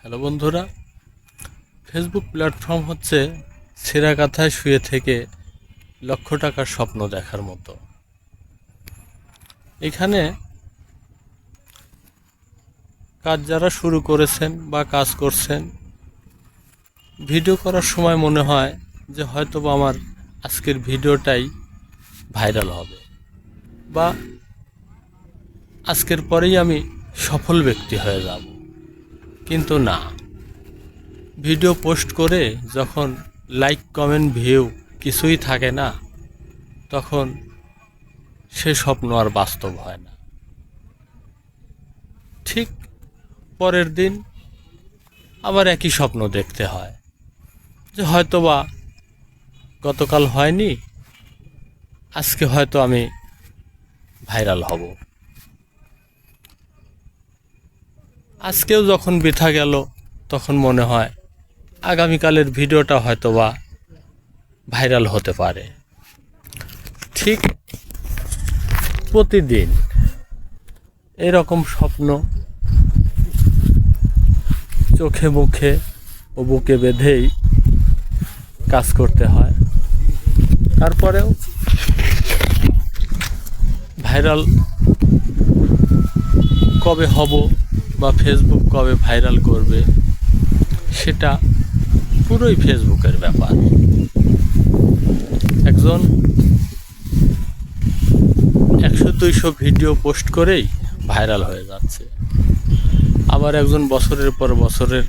Hello বন্ধুরা Facebook platform হচ্ছে ছেঁড়া কাথায় শুয়ে থেকে লক্ষ টাকার স্বপ্ন দেখার মতো। এখানে কাজ যারা শুরু করেছেন বা কাজ করছেন, ভিডিও করার সময় মনে হয় যে হয়তো বা আমার আজকের ভিডিওটাই ভাইরাল হবে বা আজকের পরেই আমি সফল ব্যক্তি হয়ে যাব। কিন্তু না। ভিডিও পোস্ট করে যখন লাইক, কমেন্ট, ভিউ কিছুই থাকে না, তখন সে স্বপ্ন আর বাস্তব হয় না। ঠিক পরের দিন আবার একই স্বপ্ন দেখতে হয়, যে হয়তোবা গতকাল হয়নি, আজকে হয়তো আমি ভাইরাল হব। আজকেও যখন বৃথা গেল, তখন মনে হয় আগামীকালের ভিডিওটা হয়তো বা ভাইরাল হতে পারে। ঠিক প্রতিদিন এরকম স্বপ্ন চোখে মুখে ও বুকে বেঁধেই কাজ করতে হয়। তারপরেও ভাইরাল কবে হব বা ফেসবুক কবে ভাইরাল করবে, সেটা পুরোই ফেসবুকের ব্যাপার। একজন একশো দুইশো ভিডিও পোস্ট করেই ভাইরাল হয়ে যাচ্ছে। আবার একজন বছরের পর বছরের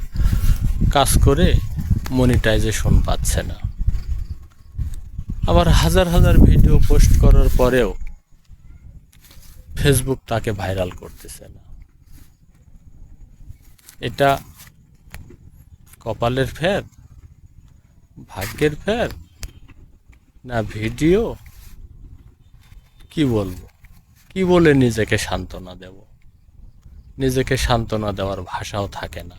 কাজ করে মনিটাইজেশন পাচ্ছে না। আবার হাজার হাজার ভিডিও পোস্ট করার পরেও ফেসবুক তাকে ভাইরাল করতেছে না। এটা কপালের ফের? ভাগ্যের ফের? না ভিডিও? কি বলব? কি বলে নিজেকে সান্ত্বনা দেব? নিজেকে সান্ত্বনা দেওয়ার ভাষাও থাকে না।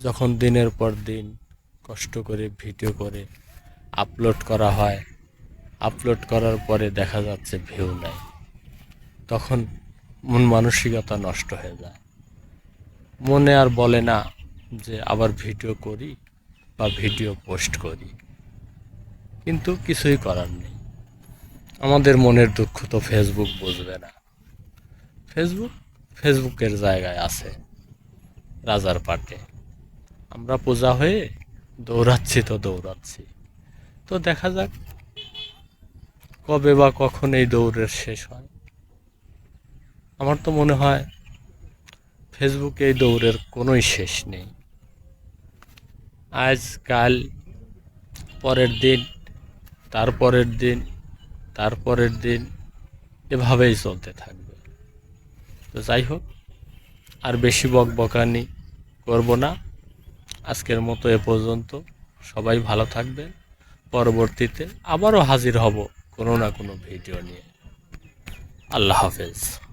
যখন দিনের পর দিন কষ্ট করে ভিডিও করে আপলোড করা হয়, আপলোড করার পরে দেখা যাচ্ছে ভিউ নেই। তখন মন মানসিকতা নষ্ট হয়ে যায়। মনে আর বলে না যে আবার ভিডিও করি বা ভিডিও পোস্ট করি। কিন্তু কিছুই করার নেই। আমাদের মনের দুঃখ তো ফেসবুক বুঝবে না। ফেসবুক ফেসবুকের জায়গায় আছে রাজার পাটে। আমরা পূজা হয়ে দৌড়াচ্ছি তো দৌড়াচ্ছি। তো দেখা যাক কবে বা কখন এই দৌড়ের শেষ হয়। আমার তো মনে হয় ফেসবুকে দৌড়ের কোনোই শেষ নেই। আজ, কাল, পরের দিন, তারপরের দিন তারপরের দিন, এভাবেই চলতে থাকবে। তো যাই হোক, আর বেশি বক বকানি করব না। আজকের মতো এ পর্যন্ত। সবাই ভালো থাকবেন। পরবর্তীতে আবারও হাজির হব কোনো না কোনো ভিডিও নিয়ে। আল্লাহ হাফেজ।